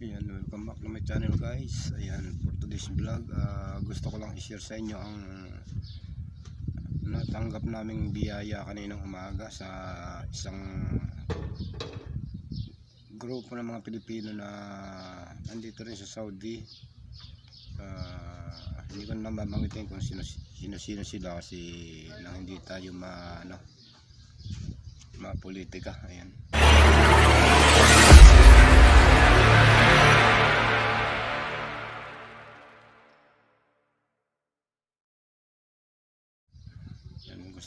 Ayan, welcome back to my channel guys. Ayan, for today's vlog, ah, gusto ko lang i-share sa inyo ang natanggap naming biyaya kaninang umaga sa isang grupo ng mga Pilipino na nandito rin sa Saudi. Ah, hindi ko naman mabangitin kung sino, sino, sino sila kasi nang hindi tayo ma, ano, ma-politika. Ayan.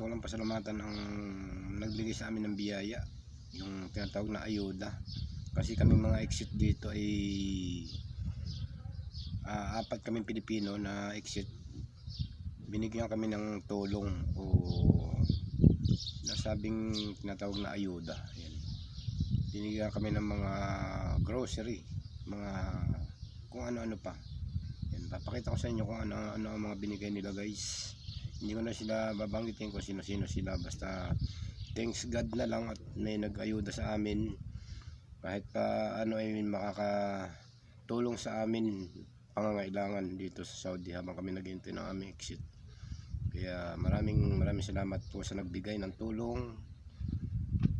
Gusto ko lang pasalamatan ang nagbigay sa amin ng biyaya, yung tinatawag na ayuda. Kasi kami mga exit dito ay ah, apat kaming Pilipino na exit. Binigyan kami ng tulong o nasabing tinatawag na ayuda. Yan. Binigyan kami ng mga grocery, mga kung ano-ano pa. Yan, papakita ko sa inyo kung ano-ano ang mga binigay nila guys hindi ko na sila babanggitin kung sino-sino sila. Basta thanks God na lang at may nag-ayuda sa amin. Kahit pa ano ay makakatulong sa amin pangangailangan dito sa Saudi habang kami naghihintay ng aming exit. Kaya maraming maraming salamat po sa nagbigay ng tulong.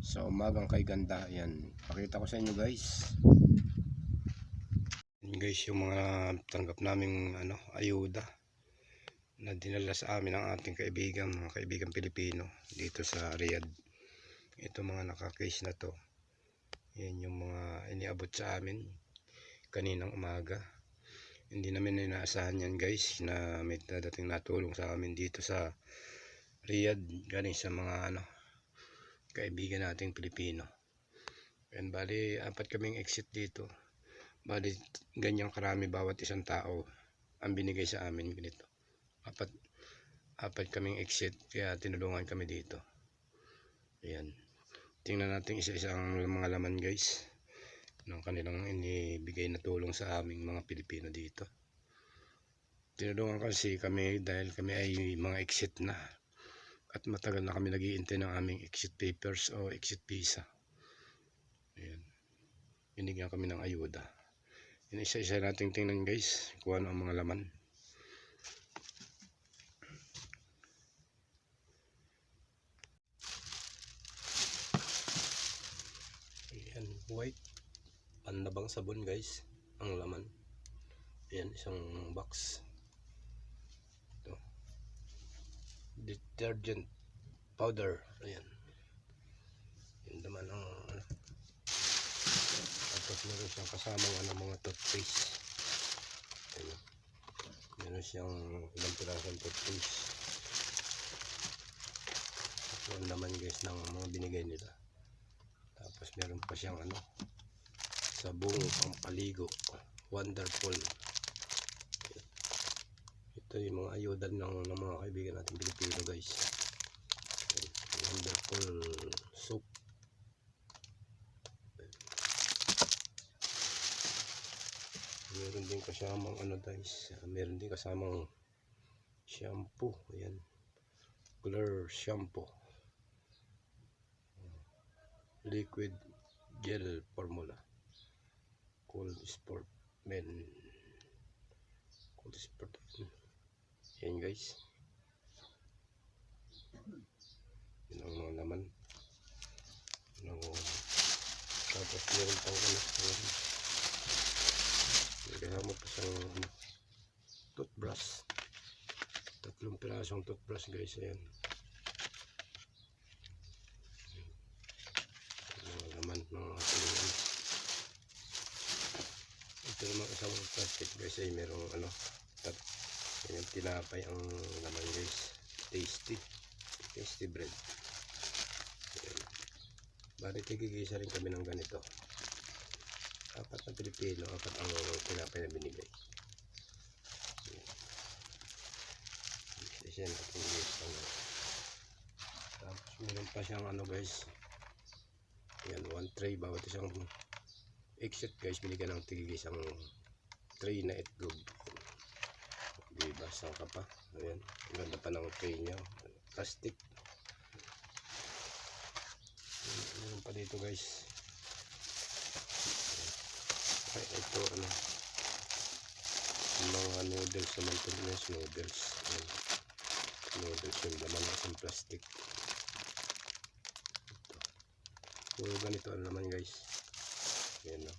Sa umagang kay ganda yan pakita ko sa inyo guys. Guys yung mga tanggap naming ano ayuda na dinala sa amin ang ating kaibigan, mga kaibigan Pilipino dito sa Riyadh. Ito mga nakakase na to. Yan yung mga iniabot sa amin kaninang umaga. Hindi namin inaasahan yan guys na may dadating na tulong sa amin dito sa Riyadh galing sa mga ano kaibigan nating Pilipino. Yan bali apat kaming exit dito. Bali ganyang karami bawat isang tao ang binigay sa amin ganito apat apat kaming exit kaya tinulungan kami dito. Ayan. Tingnan natin isa-isa ang mga laman guys ng kanilang inibigay na tulong sa aming mga Pilipino dito. Tinulungan kasi kami dahil kami ay mga exit na. At matagal na kami nagiintay ng aming exit papers o exit visa. Ayan. Binigyan kami ng ayuda. Yun isa-isa nating tingnan guys kung ano ang mga laman Ayan, white panlabang sabon guys ang laman. Ayan, isang box. Ito. Detergent powder. Ayan. Yung laman ang ano. Tapos meron siyang kasamang ano, mga toothpaste. Ayan. Meron siyang ilang pirasong toothpaste. Ito ang laman guys ng mga binigay nila. Meron pa siyang ano, sabong pampaligo. Wonderful. Ito yung mga ayuda ng, ng mga kaibigan natin Pilipino guys. Wonderful soap. Meron din kasamang ano guys, meron din kasamang shampoo. Ayan. Clear shampoo liquid gel formula. Cool sport men. Cool sport yan guys. Yun ang mga laman. No, tapos meron pang ano may kasama pa siyang ano, toothbrush. Tatlong pirasong toothbrush guys. Ayan mga ano. ito naman isang plastic guys ay merong ano tat yung tinapay ang laman guys. Tasty. Tasty bread. Ayan. bali tigigisa rin kami ng ganito. Apat na Pilipino apat ang tinapay na binigay. Yan guys. Tapos meron pa siyang ano guys yan, one tray bawat isang exit guys, binigyan ng tigig isang tray na itlog. Diba, sangka pa. Ayan, ganda pa ng tray niya. Plastic. Meron pa dito guys. Ay, ito ano. Mga noodles naman ito noodles. Ayan. Noodles yung laman ng plastic. Ito. Puro ganito ano naman guys. Ayan o.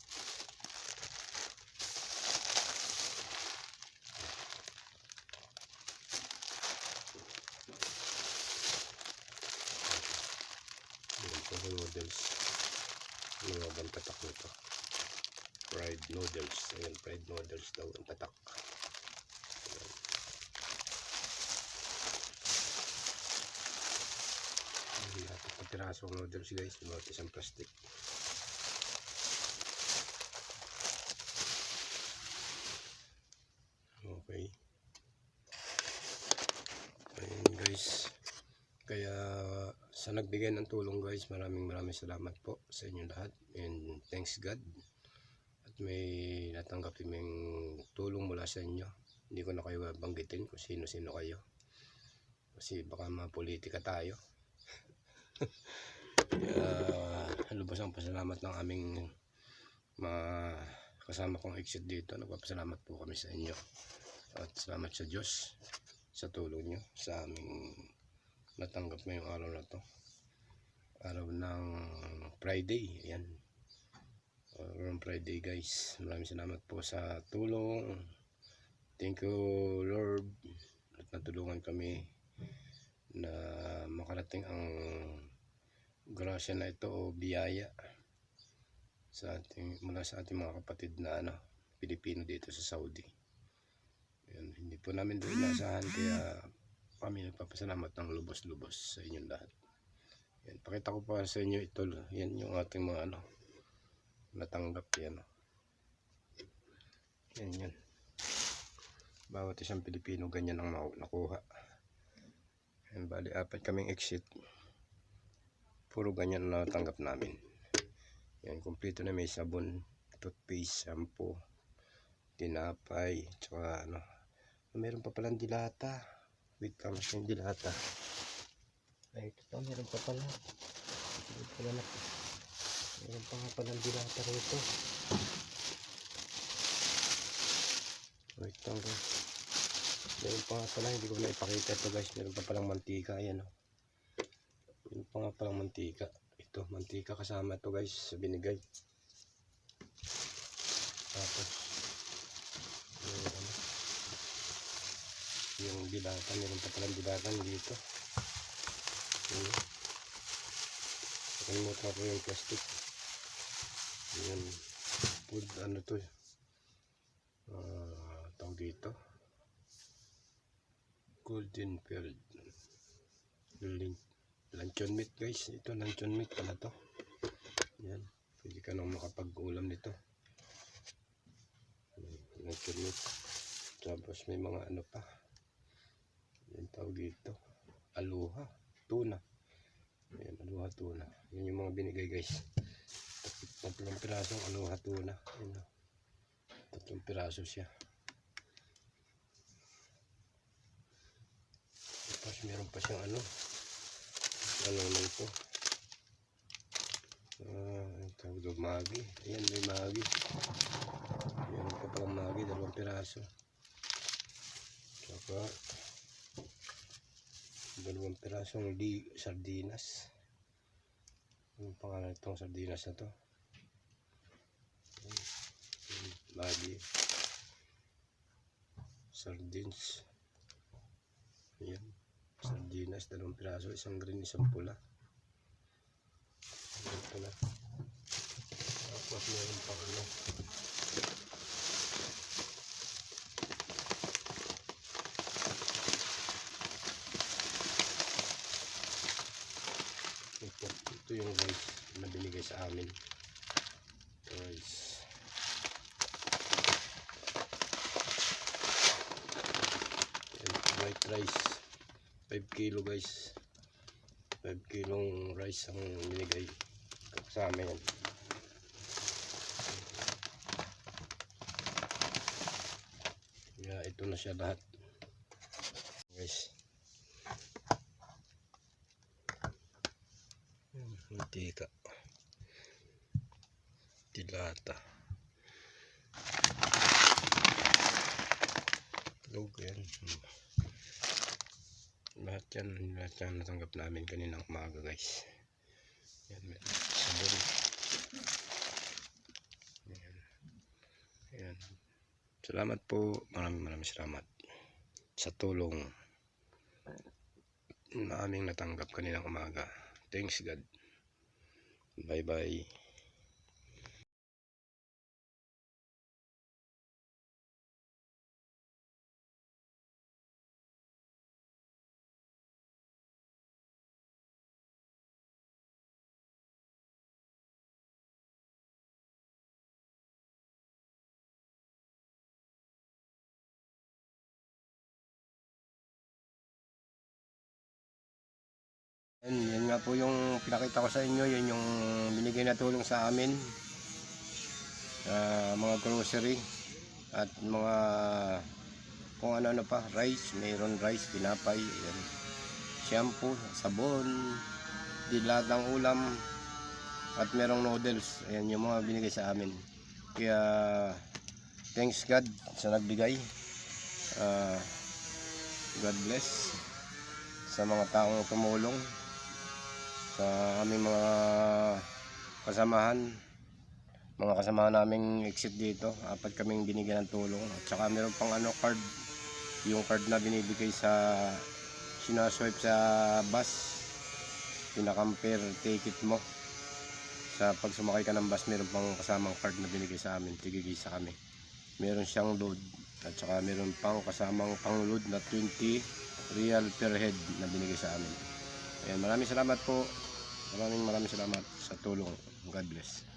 Ayan puro noodles. Nga bang tatak nito? Fried noodles. Ayan, fried noodles daw ang tatak. Ayan. Ayan, lahat ng pirasong noodles guys. Bawat isang plastic. Okay. Ayan guys. Kaya sa nagbigay ng tulong guys, maraming maraming salamat po sa inyo lahat. And thanks God. At may natanggap kaming tulong mula sa inyo. Hindi ko na kayo banggitin kung sino-sino kayo. Kasi baka mga politika tayo. Kaya lubos ang pasalamat ng aming mga kasama kong exit dito. Nagpapasalamat po kami sa inyo. At salamat sa Diyos sa tulong nyo sa aming natanggap ngayong araw na to. Araw ng Friday. Ayan. Araw ng Friday guys. Maraming salamat po sa tulong. Thank you Lord. At natulungan kami na makarating ang grasya na ito o biyaya sa ating mula sa ating mga kapatid na ano Pilipino dito sa Saudi ayan, hindi po namin doon inasahan kaya kami nagpapasalamat ng lubos-lubos sa inyong lahat. Yan, pakita ko pa sa inyo ito. Yan yung ating mga ano, natanggap yan. oh. Yan yan. Bawat isang Pilipino ganyan ang nakuha. Yan, bali apat kaming exit. Puro ganyan ang natanggap namin. Yan, kumpleto na may sabon, toothpaste, shampoo, tinapay, tsaka ano, meron pa palang dilata. Wait lang, yung dilata. Ay, ito pa, meron pa pala. Meron pala na. Meron pa nga palang dilata rito. Wait lang guys. Meron pa nga pala, hindi ko na ipakita ito guys. Meron pa palang mantika, ayan o. Meron pa nga palang mantika. Ito, mantika kasama ito guys, sa binigay. Tapos, yung ano, yung bilatan, meron pa palang bilatan dito. Yun. Nakalimutan ko yung plastic. Yan. Food, ano to? Ah, tawag dito. Golden Field. Lin luncheon meat guys. Ito luncheon meat pala to. Yan. Pwede ka nang makapag-ulam nito. Luncheon meat. Tapos may mga ano pa. Yan tawag dito. Aloha. Tuna. Ayan, aloha tuna. Yan yung mga binigay guys. Tat- Tatlong pirasong aloha tuna. Ayan o. Tatlong piraso siya. Tapos meron pa siyang ano. Ano na ito. Ah, tawag doon, magi. Ayan, may magi. Ayan pa palang magi. Dalawang piraso. Saka dalawang pirasong di sardinas. Ang pangalan itong sardinas na to? Lagi. Sardines. Ayan. Sardinas, dalawang piraso. Isang green, isang pula. Ito na. Tapos meron pa ano. Ito, ito yung rice na binigay sa amin. Yan, white rice. 5 kilo guys. 5 kilong rice ang binigay sa amin. Yan kaya ito na siya lahat. Guys. Mantika. Tilata. Log yan lahat yan, lahat yan natanggap namin kaninang umaga guys. Ayan, may sabon. Ayan. Ayan. Salamat po. Maraming maraming salamat sa tulong na aming natanggap kaninang umaga. Thanks God. Bye bye. Yan, yan nga po yung pinakita ko sa inyo, yun yung binigay na tulong sa amin. Ah, mga grocery at mga kung ano-ano pa, rice, mayroon rice, tinapay, yan. shampoo, sabon, di lahat ng ulam at merong noodles. Ayan yung mga binigay sa amin. Kaya thanks God sa nagbigay. Ah, God bless sa mga taong tumulong sa aming mga kasamahan. Mga kasamahan naming exit dito. Apat kaming binigyan ng tulong. At saka meron pang ano card. Yung card na binibigay sa sinaswipe sa bus. Pinakampir ticket mo. Sa pag sumakay ka ng bus meron pang kasamang card na binigay sa amin. Tigigisa kami. Meron siyang load. At saka meron pang kasamang pang load na 20 real per head na binigay sa amin Ayan, maraming salamat po. Maraming maraming salamat sa tulong. God bless.